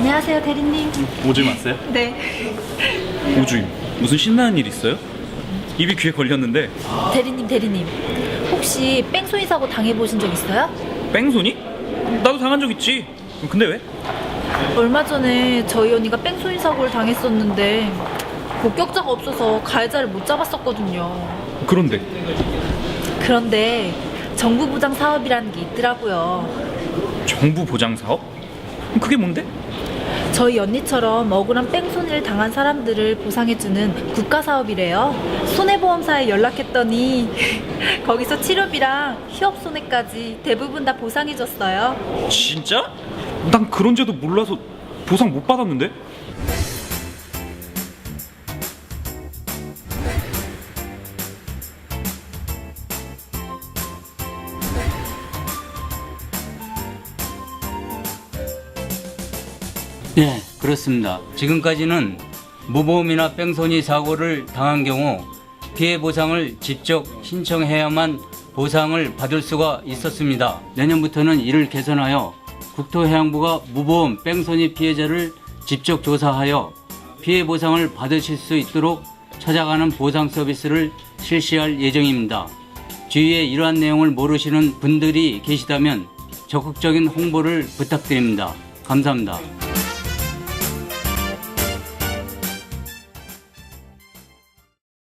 안녕하세요, 대리님. 오줌 왔어요? 네. 오줌 무슨 신나는 일 있어요? 입이 귀에 걸렸는데 대리님, 대리님. 혹시 뺑소니 사고 당해보신 적 있어요? 뺑소니? 나도 당한 적 있지 근데 왜? 얼마 전에 저희 언니가 뺑소니 사고를 당했었는데 목격자가 없어서 가해자를 못 잡았었거든요. 그런데 그런데 정부 보장 사업이라는 게 있더라고요. 정부 보장 사업? 그게 뭔데? 저희 언니처럼 억울한 뺑소니를 당한 사람들을 보상해주는 국가 사업이래요. 손해보험사에 연락했더니 거기서 치료비랑 휴업 손해까지 대부분 다 보상해줬어요. 진짜? 난 그런지도 몰라서 보상 못 받았는데? 네, 그렇습니다. 지금까지는 무보험이나 뺑소니 사고를 당한 경우 피해 보상을 직접 신청해야만 보상을 받을 수가 있었습니다. 내년부터는 이를 개선하여 국토해양부가 무보험 뺑소니 피해자를 직접 조사하여 피해 보상을 받으실 수 있도록 찾아가는 보상 서비스를 실시할 예정입니다. 주위에 이러한 내용을 모르시는 분들이 계시다면 적극적인 홍보를 부탁드립니다. 감사합니다.